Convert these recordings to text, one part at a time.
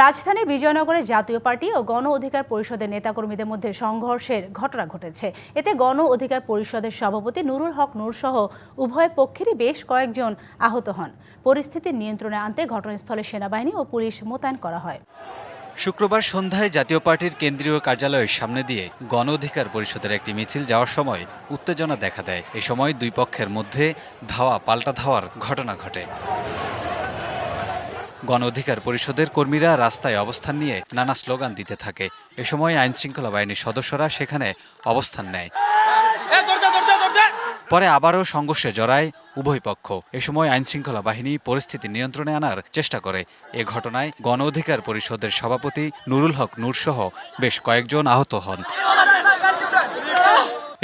রাজধানী বিজয়নগরে জাতীয় পার্টি ও গণ অধিকার পরিষদের নেতাকর্মীদের মধ্যে সংঘর্ষের ঘটনা ঘটেছে। এতে গণ অধিকার পরিষদের সভাপতি নুরুল হক নূর সহ উভয় পক্ষেরই বেশ কয়েকজন আহত হন। পরিস্থিতি নিয়ন্ত্রণে আনতে ঘটনাস্থলে সেনাবাহিনী ও পুলিশ মোতায়েন করা হয়। শুক্রবার সন্ধ্যায় জাতীয় পার্টির কেন্দ্রীয় কার্যালয়ের সামনে দিয়ে গণ অধিকার পরিষদের একটি মিছিল যাওয়ার সময় উত্তেজনা দেখা দেয়। এ সময় দুই পক্ষের মধ্যে ধাওয়া, পাল্টা ধাওয়ার ঘটনা ঘটে। গণ অধিকার পরিষদের কর্মীরা রাস্তায় অবস্থান নিয়ে নানা স্লোগান দিতে থাকে। এ সময় আইনশৃঙ্খলা বাহিনীর সদস্যরা সেখানে অবস্থান নেয়। পরে আবারও সংঘর্ষে জড়ায় উভয় পক্ষ। এ সময় আইনশৃঙ্খলা বাহিনী পরিস্থিতি নিয়ন্ত্রণে আনার চেষ্টা করে। এ ঘটনায় গণ অধিকার পরিষদের সভাপতি নুরুল হক নূরসহ বেশ কয়েকজন আহত হন।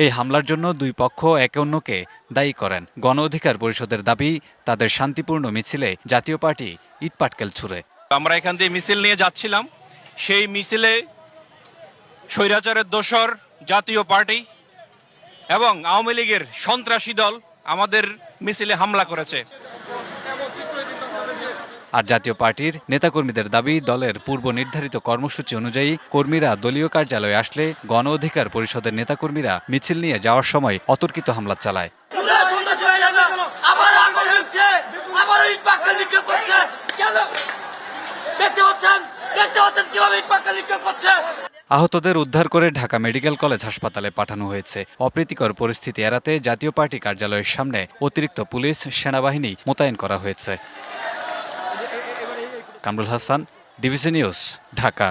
এই হামলার জন্য দুই পক্ষ একে অন্যকে দায়ী করেন। গণ অধিকার পরিষদের দাবি, তাদের শান্তিপূর্ণ মিছিলে জাতীয় পার্টি ইটপাটকেল ছুড়ে। আমরা এখান দিয়ে মিছিল নিয়ে যাচ্ছিলাম। সেই মিছিলে স্বৈরাচারের দোসর জাতীয় পার্টি এবং আওয়ামী লীগের সন্ত্রাসী দল আমাদের মিছিলে হামলা করেছে। আর জাতীয় পার্টির নেতাকর্মীদের দাবি দলের পূর্ব নির্ধারিত কর্মসূচি অনুযায়ী কর্মীরা দলীয় কার্যালয়ে আসলে গণ অধিকার পরিষদের নেতাকর্মীরা মিছিল নিয়ে যাওয়ার সময় অতর্কিত হামলা চালায়। আহতদের উদ্ধার করে ঢাকা মেডিকেল কলেজ হাসপাতালে পাঠানো হয়েছে। অপ্রীতিকর পরিস্থিতি এড়াতে জাতীয় পার্টি কার্যালয়ের সামনে অতিরিক্ত পুলিশ সেনাবাহিনী মোতায়েন করা হয়েছে। কামরুল হাসান ডিবিসি নিউজ ঢাকা।